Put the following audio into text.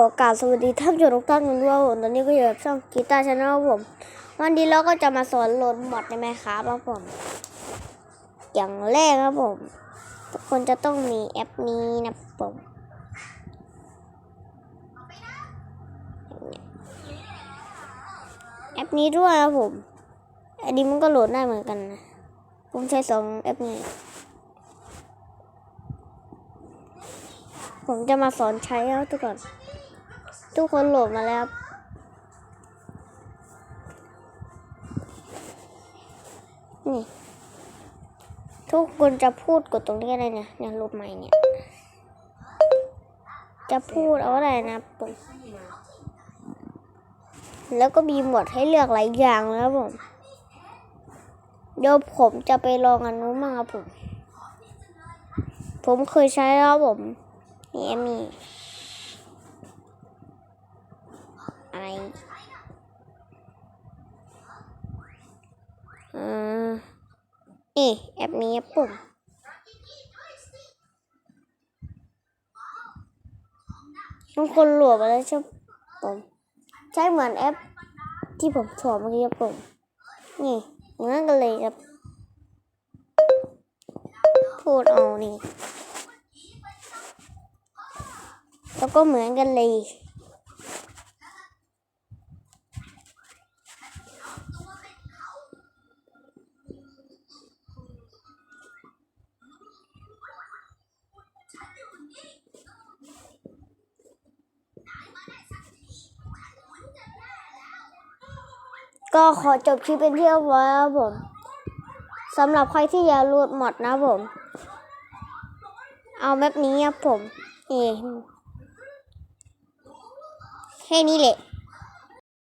ขอกราบสวัสดีท่านผู้ชมทุกท่านกันด้วยครับผมตอนนี้ก็อยู่กับช่องกีตาร์ชาแนลครับผม วันนี้เราก็จะมาสอนโหลดมอดในไหมครับครับผม อย่างแรกครับผม ทุกคนจะต้องมีแอปนี้นะครับผมแอปนี้ด้วยครับผมอันนี้มันก็โหลดได้เหมือนกันนะผมใช้สองแอปนี้ผมจะมาสอนใช้ครับทุกคน ทุกคนโหลดมาแล้วนี่ ทุกคนจะพูดกดตรงนี้อะไรเนี่ยเนี่ยรูปใหม่เนี่ย จะพูดเอาอะไรนะผมแล้วก็มีหมวดให้เลือกหลายอย่างเลยครับผม เดี๋ยวผมจะไปลองอันนู้นบ้างครับผม ผมเคยใช้แล้วผมนี่มี อะไรอ่า นี่แอปนี้ครับผมทุกคนหลดมาแล้วใช่ไหมผมใช้เหมือนแอปที่ผมสอนเมื่อกี้ครับผมนี่เหมือนกันเลยครับ พูดเอานี่แล้วก็เหมือนกันเลย ก็ขอจบคลิปเป็นที่เรียบร้อยครับผมสำหรับใครที่อยากรูดหมดนะผม เอาแบบนี้ครับผม เอแค่นี้แหละ